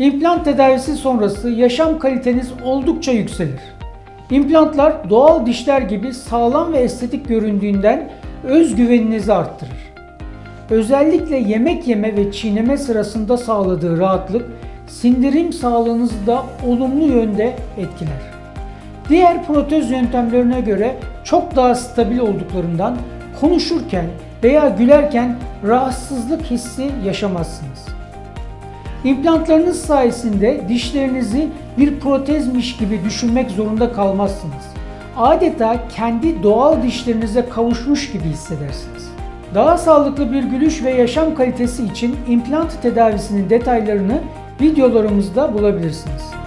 İmplant tedavisi sonrası yaşam kaliteniz oldukça yükselir. İmplantlar doğal dişler gibi sağlam ve estetik göründüğünden özgüveninizi arttırır. Özellikle yemek yeme ve çiğneme sırasında sağladığı rahatlık sindirim sağlığınızı da olumlu yönde etkiler. Diğer protez yöntemlerine göre çok daha stabil olduklarından konuşurken veya gülerken rahatsızlık hissi yaşamazsınız. İmplantlarınız sayesinde dişlerinizi bir protezmiş gibi düşünmek zorunda kalmazsınız. Adeta kendi doğal dişlerinize kavuşmuş gibi hissedersiniz. Daha sağlıklı bir gülüş ve yaşam kalitesi için implant tedavisinin detaylarını videolarımızda bulabilirsiniz.